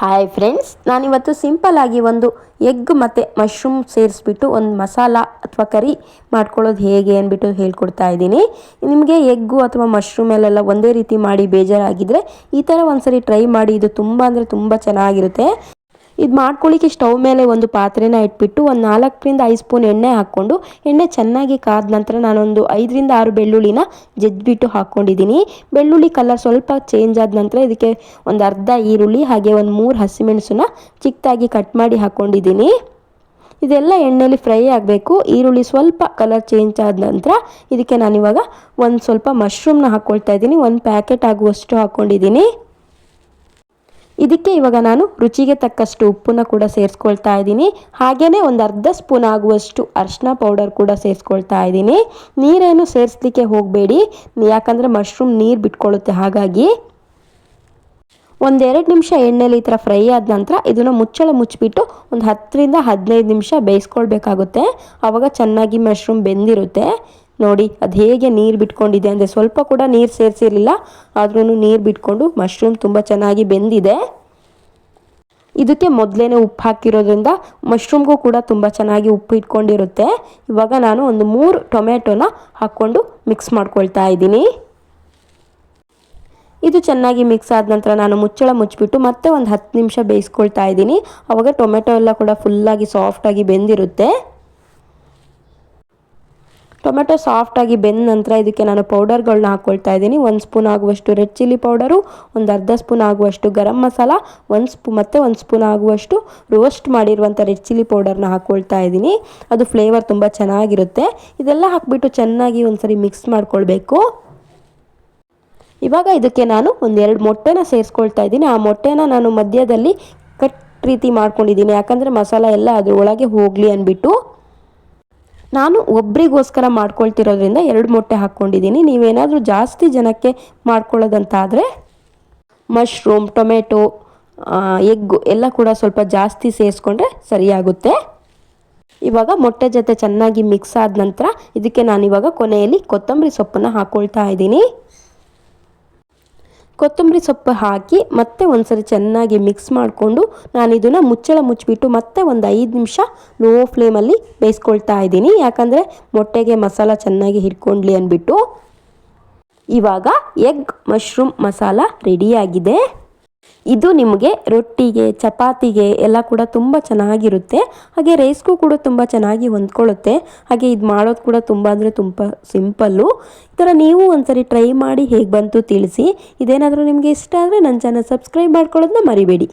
Hi friends ನಾನಿವತ್ತು ಆಗಿ ಒಂದು ಎಗ್ ಮತ್ತು ಮಶ್ರೂಮ್ ಸೇರಿಸ್ಬಿಟ್ಟು ಒಂದು ಮಸಾಲ ಅಥವಾ ಕರಿ ಮಾಡ್ಕೊಳ್ಳೋದು ಹೇಗೆ ಅಂದ್ಬಿಟ್ಟು ಹೇಳ್ಕೊಡ್ತಾ ಇದ್ದೀನಿ. ನಿಮಗೆ ಎಗ್ಗು ಅಥವಾ ಮಶ್ರೂಮ್ ಮಶ್ರೂಮಲ್ಲೆಲ್ಲ ಒಂದೇ ರೀತಿ ಮಾಡಿ ಬೇಜಾರಾಗಿದ್ದರೆ ಈ ಥರ ಒಂದ್ಸರಿ ಟ್ರೈ ಮಾಡಿ, ಇದು ತುಂಬ ಅಂದರೆ ತುಂಬ ಚೆನ್ನಾಗಿರುತ್ತೆ. ಇದು ಮಾಡ್ಕೊಳ್ಳಿಕ್ಕೆ ಸ್ಟವ್ ಮೇಲೆ ಒಂದು ಪಾತ್ರೆನ ಇಟ್ಬಿಟ್ಟು ಒಂದು ನಾಲ್ಕರಿಂದ ಐದು ಸ್ಪೂನ್ ಎಣ್ಣೆ ಹಾಕ್ಕೊಂಡು, ಎಣ್ಣೆ ಚೆನ್ನಾಗಿ ಕಾದ ನಂತರ ನಾನೊಂದು ಐದರಿಂದ ಆರು ಬೆಳ್ಳುಳ್ಳಿನ ಜಜ್ಜಿಬಿಟ್ಟು ಹಾಕ್ಕೊಂಡಿದ್ದೀನಿ ಬೆಳ್ಳುಳ್ಳಿ ಕಲರ್ ಸ್ವಲ್ಪ ಚೇಂಜ್ ಆದ ನಂತರ ಇದಕ್ಕೆ ಒಂದು ಅರ್ಧ ಈರುಳ್ಳಿ ಹಾಗೆ ಒಂದು ಮೂರು ಹಸಿಮೆಣಸನ್ನ ಚಿಕ್ಕದಾಗಿ ಕಟ್ ಮಾಡಿ ಹಾಕ್ಕೊಂಡಿದ್ದೀನಿ ಇದೆಲ್ಲ ಎಣ್ಣೆಯಲ್ಲಿ ಫ್ರೈ ಆಗಬೇಕು. ಈರುಳ್ಳಿ ಸ್ವಲ್ಪ ಕಲರ್ ಚೇಂಜ್ ಆದ ನಂತರ ಇದಕ್ಕೆ ನಾನಿವಾಗ ಒಂದು ಸ್ವಲ್ಪ ಮಶ್ರೂಮ್ನ ಹಾಕ್ಕೊಳ್ತಾ ಇದ್ದೀನಿ ಒಂದು ಪ್ಯಾಕೆಟ್ ಆಗುವಷ್ಟು ಹಾಕ್ಕೊಂಡಿದ್ದೀನಿ ಇದಕ್ಕೆ ಇವಾಗ ನಾನು ರುಚಿಗೆ ತಕ್ಕಷ್ಟು ಉಪ್ಪನ್ನು ಕೂಡ ಸೇರಿಸ್ಕೊಳ್ತಾ ಇದ್ದೀನಿ. ಹಾಗೆಯೇ ಒಂದು ಅರ್ಧ ಸ್ಪೂನ್ ಆಗುವಷ್ಟು ಅರ್ಶಿನ ಪೌಡರ್ ಕೂಡ ಸೇರಿಸ್ಕೊಳ್ತಾ ಇದ್ದೀನಿ. ನೀರೇನು ಸೇರಿಸ್ಲಿಕ್ಕೆ ಹೋಗಬೇಡಿ. ಯಾಕಂದರೆ ಮಶ್ರೂಮ್ ನೀರು ಬಿಟ್ಕೊಳ್ಳುತ್ತೆ ಹಾಗಾಗಿ. ಒಂದೆರಡು ನಿಮಿಷ ಎಣ್ಣೆಲಿ ಈ ಥರ ಫ್ರೈ ಆದ ನಂತರ ಇದನ್ನು ಮುಚ್ಚಳ ಮುಚ್ಚಿಬಿಟ್ಟು ಒಂದು ಹತ್ತರಿಂದ ಹದಿನೈದು ನಿಮಿಷ ಬೇಯಿಸ್ಕೊಳ್ಬೇಕಾಗುತ್ತೆ. ಆವಾಗ ಚೆನ್ನಾಗಿ ಮಶ್ರೂಮ್ ಬೆಂದಿರುತ್ತೆ. ನೋಡಿ, ಅದು ಹೇಗೆ ನೀರು ಬಿಟ್ಕೊಂಡಿದೆ ಅಂದರೆ ಸ್ವಲ್ಪ ಕೂಡ ನೀರು ಸೇರಿಸಿರಲಿಲ್ಲ. ಆದ್ರೂ ನೀರು ಬಿಟ್ಕೊಂಡು ಮಶ್ರೂಮ್ ತುಂಬ ಚೆನ್ನಾಗಿ ಬೆಂದಿದೆ. ಇದಕ್ಕೆ ಮೊದಲೇ ಉಪ್ಪು ಹಾಕಿರೋದ್ರಿಂದ ಮಶ್ರೂಮ್ಗೂ ಕೂಡ ತುಂಬ ಚೆನ್ನಾಗಿ ಉಪ್ಪು ಇಟ್ಕೊಂಡಿರುತ್ತೆ. ಇವಾಗ ನಾನು ಒಂದು ಮೂರು ಟೊಮೆಟೊನ ಹಾಕ್ಕೊಂಡು ಮಿಕ್ಸ್ ಮಾಡ್ಕೊಳ್ತಾ ಇದ್ದೀನಿ. ಇದು ಚೆನ್ನಾಗಿ ಮಿಕ್ಸ್ ಆದ ನಂತರ ನಾನು ಮುಚ್ಚಳ ಮುಚ್ಚಿಬಿಟ್ಟು ಮತ್ತೆ ಒಂದು ಹತ್ತು ನಿಮಿಷ ಬೇಯಿಸ್ಕೊಳ್ತಾ ಇದ್ದೀನಿ. ಆವಾಗ ಟೊಮೆಟೊ ಎಲ್ಲ ಕೂಡ ಫುಲ್ಲಾಗಿ ಸಾಫ್ಟಾಗಿ ಬೆಂದಿರುತ್ತೆ. ಟೊಮೆಟೊ ಸಾಫ್ಟಾಗಿ ಬೆಂದ ನಂತರ ಇದಕ್ಕೆ ನಾನು ಪೌಡರ್ಗಳನ್ನ ಹಾಕ್ಕೊಳ್ತಾ ಇದ್ದೀನಿ. ಒಂದು ಸ್ಪೂನ್ ಆಗುವಷ್ಟು ರೆಡ್ ಚಿಲ್ಲಿ ಪೌಡರು ಒಂದು ಅರ್ಧ ಸ್ಪೂನ್ ಆಗುವಷ್ಟು ಗರಂ ಮಸಾಲ, ಒಂದು ಸ್ಪೂ ಮತ್ತು ಒಂದು ಸ್ಪೂನ್ ಆಗುವಷ್ಟು ರೋಸ್ಟ್ ಮಾಡಿರುವಂಥ ರೆಡ್ ಚಿಲ್ಲಿ ಪೌಡರ್ನ ಹಾಕ್ಕೊಳ್ತಾ ಇದ್ದೀನಿ. ಅದು ಫ್ಲೇವರ್ ತುಂಬ ಚೆನ್ನಾಗಿರುತ್ತೆ. ಇದೆಲ್ಲ ಹಾಕ್ಬಿಟ್ಟು ಚೆನ್ನಾಗಿ ಒಂದ್ಸರಿ ಮಿಕ್ಸ್ ಮಾಡ್ಕೊಳ್ಬೇಕು. ಇವಾಗ ಇದಕ್ಕೆ ನಾನು ಒಂದೆರಡು ಮೊಟ್ಟೆನ ಸೇರಿಸ್ಕೊಳ್ತಾ ಇದ್ದೀನಿ. ಆ ಮೊಟ್ಟೆನ ನಾನು ಮಧ್ಯದಲ್ಲಿ ಕಟ್ ರೀತಿ ಮಾಡ್ಕೊಂಡಿದ್ದೀನಿ. ಯಾಕಂದರೆ ಮಸಾಲ ಎಲ್ಲ ಅದರೊಳಗೆ ಒಳಗೆ ಹೋಗಲಿ ಅಂದ್ಬಿಟ್ಟು ನಾನು ಒಬ್ರಿಗೋಸ್ಕರ ಮಾಡ್ಕೊಳ್ತಿರೋದ್ರಿಂದ ಎರಡು ಮೊಟ್ಟೆ ಹಾಕ್ಕೊಂಡಿದ್ದೀನಿ. ನೀವೇನಾದರೂ ಜಾಸ್ತಿ ಜನಕ್ಕೆ ಮಾಡ್ಕೊಳ್ಳೋದಂತಾದರೆ ಮಶ್ರೂಮ್, ಟೊಮೆಟೊ ಎಗ್ಗು ಎಲ್ಲ ಕೂಡ ಸ್ವಲ್ಪ ಜಾಸ್ತಿ ಸೇರಿಸ್ಕೊಂಡ್ರೆ ಸರಿಯಾಗುತ್ತೆ. ಇವಾಗ ಮೊಟ್ಟೆ ಜೊತೆ ಚೆನ್ನಾಗಿ ಮಿಕ್ಸ್ ಆದ ನಂತರ ಇದಕ್ಕೆ ನಾನಿವಾಗ ಕೊನೆಯಲ್ಲಿ ಕೊತ್ತಂಬರಿ ಸೊಪ್ಪನ್ನು ಹಾಕ್ಕೊಳ್ತಾ ಇದ್ದೀನಿ. ಕೊತ್ತಂಬರಿ ಸೊಪ್ಪು ಹಾಕಿ ಮತ್ತೆ ಒಂದ್ಸರಿ ಚೆನ್ನಾಗಿ ಮಿಕ್ಸ್ ಮಾಡಿಕೊಂಡು ನಾನು ಇದನ್ನು ಮುಚ್ಚಳ ಮುಚ್ಚಿಬಿಟ್ಟು ಮತ್ತೆ ಒಂದು ಐದು ನಿಮಿಷ ಲೋ ಫ್ಲೇಮಲ್ಲಿ ಬೇಯಿಸ್ಕೊಳ್ತಾ ಇದ್ದೀನಿ. ಯಾಕಂದರೆ ಮೊಟ್ಟೆಗೆ ಮಸಾಲ ಚೆನ್ನಾಗಿ ಹಿಡ್ಕೊಂಡ್ಲಿ ಅಂದ್ಬಿಟ್ಟು ಇವಾಗ ಎಗ್ ಮಶ್ರೂಮ್ ಮಸಾಲ ರೆಡಿಯಾಗಿದೆ ಇದು ನಿಮಗೆ ರೊಟ್ಟಿಗೆ, ಚಪಾತಿಗೆ ಎಲ್ಲ ಕೂಡ ತುಂಬ ಚೆನ್ನಾಗಿರುತ್ತೆ. ಹಾಗೆ ರೈಸ್ಗೂ ಕೂಡ ತುಂಬ ಚೆನ್ನಾಗಿ ಹೊಂದ್ಕೊಳ್ಳುತ್ತೆ. ಹಾಗೆ ಇದು ಮಾಡೋದು ಕೂಡ ತುಂಬ ಅಂದರೆ ತುಂಬ ಸಿಂಪಲ್ಲು ಈ ಥರ ನೀವು ಒಂದ್ಸರಿ ಟ್ರೈ ಮಾಡಿ ಹೇಗೆ ಬಂತು ತಿಳಿಸಿ. ಇದೇನಾದರೂ ನಿಮಗೆ ಇಷ್ಟ ಆದರೆ ನನ್ನ ಚಾನಲ್ ಸಬ್ಸ್ಕ್ರೈಬ್ ಮಾಡ್ಕೊಳ್ಳೋದನ್ನ ಮರಿಬೇಡಿ.